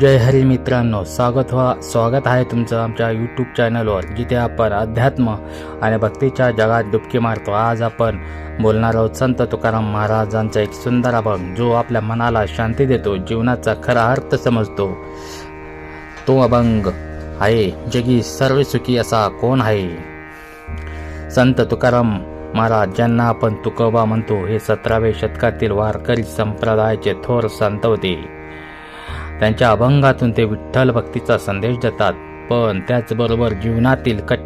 जय हरी मित्रांनो स्वागत व्हा स्वागत आहे तुमचं आमच्या यूट्यूब चॅनलवर जिथे आपण अध्यात्म आणि भक्तीच्या जगात डुबकी मारतो. आज आपण बोलणार आहोत संत तुकाराम महाराजांचा एक सुंदर अभंग जो आपल्या मनाला शांती देतो जीवनाचा खरा अर्थ समजतो. तो अभंग आहे जगी सर्व सुखी असा कोण आहे? संत तुकाराम महाराज ज्यांना आपण तुकोबा म्हणतो हे सतराव्या शतकातील वारकरी संप्रदायाचे थोर संत होते. त्यांच्या अभंगातून ते विठ्ठल भक्तीचा संदेश देतात. पण त्याचबरोबर जीवनातील कट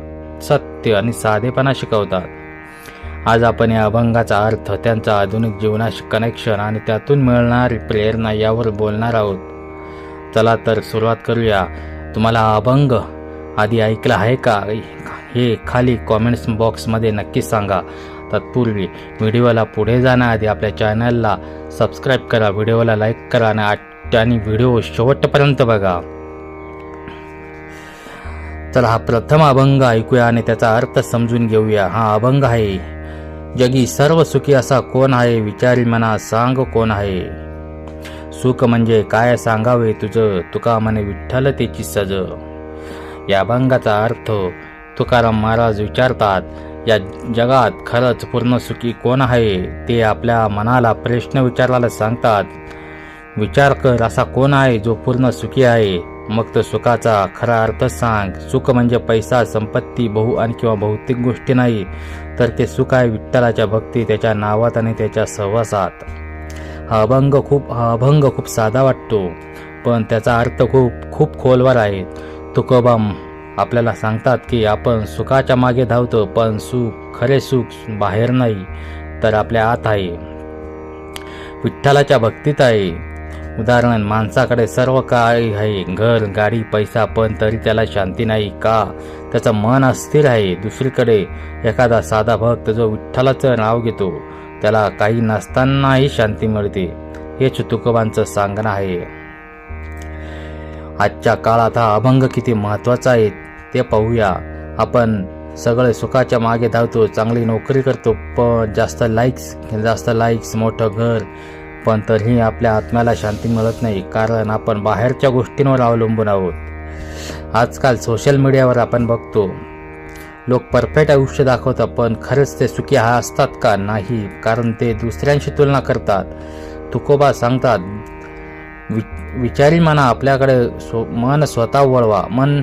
सत्य आणि साधेपणा शिकवतात. आज आपण या अभंगाचा अर्थ त्यांचा आधुनिक जीवनाशी कनेक्शन आणि त्यातून मिळणारी प्रेरणा यावर बोलणार आहोत. चला तर सुरुवात करूया. तुम्हाला हा अभंग आधी ऐकला आहे का? हे खाली कॉमेंट्स बॉक्समध्ये नक्की सांगा. तत्पूर्वी व्हिडिओला पुढे जाण्याआधी आपल्या चॅनलला सबस्क्राईब करा. व्हिडिओला लाईक करा आणि आठ- त्याने व्हिडिओ शेवटपर्यंत बघा. चला हा प्रथम अभंग ऐकूया आणि त्याचा अर्थ समजून घेऊया. हा अभंग आहे जगी सर्व सुखी असा कोण आहे? विचारी मना सांग कोण आहे? सुख म्हणजे काय सांगावे तुझं? तुका म्हणे विठ्ठल त्याची सज. या अभंगाचा अर्थ तुकाराम महाराज विचारतात या जगात खरंच पूर्ण सुखी कोण आहे? ते आपल्या मनाला प्रश्न विचारायला सांगतात विचार कर असा कोण आहे जो पूर्ण सुखी आहे? मग तो सुखाचा खरा अर्थ सांग. सुख म्हणजे पैसा संपत्ती बहु आणि किंवा भौतिक गोष्टी नाही तर ते सुख आहे विठ्ठलाच्या भक्ती त्याच्या नावात आणि त्याच्या सहवासात. हा अभंग खूप हा अभंग खूप साधा वाटतो पण त्याचा अर्थ खूप खूप खोलवर आहे. तुकोबा आपल्याला सांगतात की आपण सुखाच्या मागे धावतो पण सुख खरे सुख बाहेर नाही तर आपल्या आत आहे. विठ्ठलाच्या भक्तीत आहे. उदाहरण माणसाकडे सर्व काही आहे. घर गाडी पैसा पण तरी त्याला शांती नाही. का? त्याचं मन अस्थिर आहे. दुसरीकडे एखादा साधा भक्त जो विठ्ठलाचं नाव घेतो त्याला काही नसतानाही शांती मिळते. हेच तुकोबांचं सांगणं आहे. आजच्या काळात हा अभंग किती महत्त्वाचा आहे ते पाहूया. आपण सगळे सुखाच्या मागे धावतो चांगली नोकरी करतो पण जास्त लाईक्स जास्त लाईक्स मोठं घर पण तरीही आपल्या आत्म्याला शांती मिळत नाही कारण आपण बाहेरच्या गोष्टींवर अवलंबून आहोत. आजकाल सोशल मीडियावर आपण बघतो लोक परफेक्ट आयुष्य दाखवतात पण खरंच ते सुखी हा असतात का? नाही कारण ते दुसऱ्यांशी तुलना करतात तुकोबा सांगतात वि विचारी मना आपल्याकडे स्व मन स्वतः वळवा मन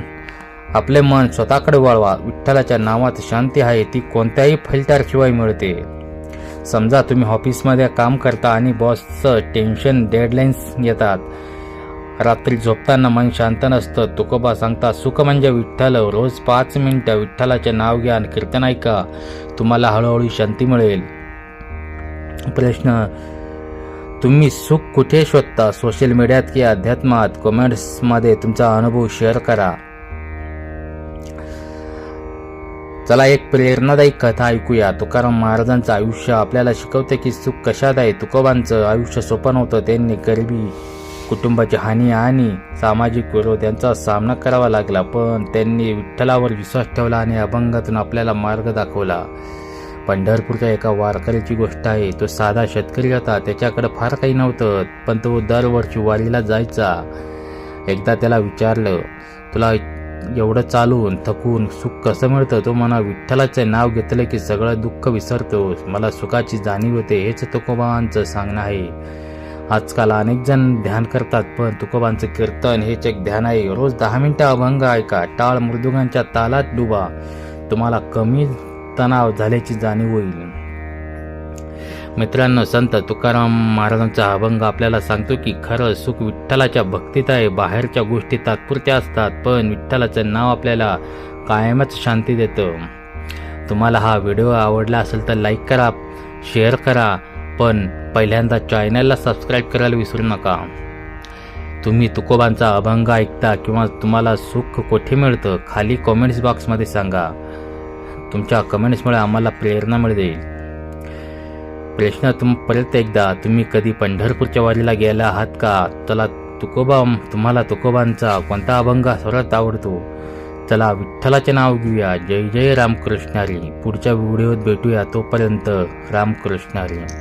आपले मन स्वतःकडे वळवा विठ्ठलाच्या नावात शांती आहे ती कोणत्याही फिल्टरशिवाय मिळते. समजा तुम्ही ऑफिसमध्ये काम करता आणि बॉसचं टेन्शन डेडलाईन्स येतात. रात्री झोपताना मन शांत नसतं. तुकोबा सांगता सुख म्हणजे विठ्ठल रोज पाच मिनटं विठ्ठलाचे नाव घ्या आणि कीर्तन ऐका. तुम्हाला हळूहळू शांती मिळेल. प्रश्न तुम्ही सुख कुठे शोधता? सोशल मीडियात की अध्यात्मात? कमेंट्समध्ये तुमचा अनुभव शेअर करा. चला एक प्रेरणादायी कथा ऐकूया. तुकाराम महाराजांचं आयुष्य आपल्याला शिकवते की सुख कशात आहे? तुकोबांचं आयुष्य सोपं नव्हतं. त्यांनी गरिबी कुटुंबाची हानी आणि सामाजिक विरोध यांचा सामना करावा लागला. पण त्यांनी विठ्ठलावर विश्वास ठेवला आणि अभंगातून आपल्याला मार्ग दाखवला. पंढरपूरच्या एका वारकरीची गोष्ट आहे. तो साधा शेतकरी होता. त्याच्याकडे फार काही नव्हतं पण तो दरवर्षी वारीला जायचा. एकदा त्याला विचारलं तुला एवढं चालून थकून सुख कसं मिळतं? तो म्हणा विठ्ठलाचं नाव घेतलं की सगळं दुःख विसरतो. मला सुखाची जाणीव होते हेच तुकोबांचं सांगणं आहे. आजकाल अनेक जण ध्यान करतात पण तुकोबांचं कीर्तन हेच एक ध्यान आहे. रोज दहा मिनिटं अभंग ऐका टाळ मृदुगांच्या तालात डुबा. तुम्हाला कमी तणाव झाल्याची जाणीव होईल. मित्रांनो संत तुकाराम महाराजांचा अभंग आपल्याला सांगतो की खरं सुख विठ्ठलाच्या भक्तीत आहे बाहेरच्या गोष्टी तात्पुरत्या असतात पण विठ्ठलाचं नाव आपल्याला कायमच शांती देतं. तुम्हाला हा व्हिडिओ आवडला असेल तर लाईक करा शेअर करा पण पहिल्यांदा चॅनलला सबस्क्राईब करायला विसरू नका. तुम्ही तुकोबांचा अभंग ऐकता किंवा तुम्हाला सुख कोठे मिळतं खाली कमेंट्स बॉक्समध्ये सांगा. तुमच्या कमेंट्समुळे आम्हाला प्रेरणा मिळेल प्रश्न तुम परत एकदा. तुम्ही कधी पंढरपूरच्या वारीला गेला आहात का? चला तुकोबा तुम्हाला तुकोबांचा कोणता अभंग सर्वात आवडतो? चला विठ्ठलाचे नाव घेऊया. जय जय रामकृष्णारी पुढच्या व्हिडिओत भेटूया तोपर्यंत रामकृष्णारी